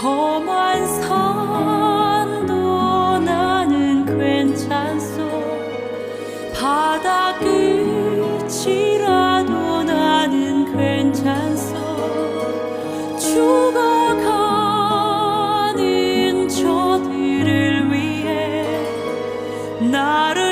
험한 산도 나는 괜찮소. 바다 끝이라도 나는 괜찮소. 죽어가는 저들을 위해 나를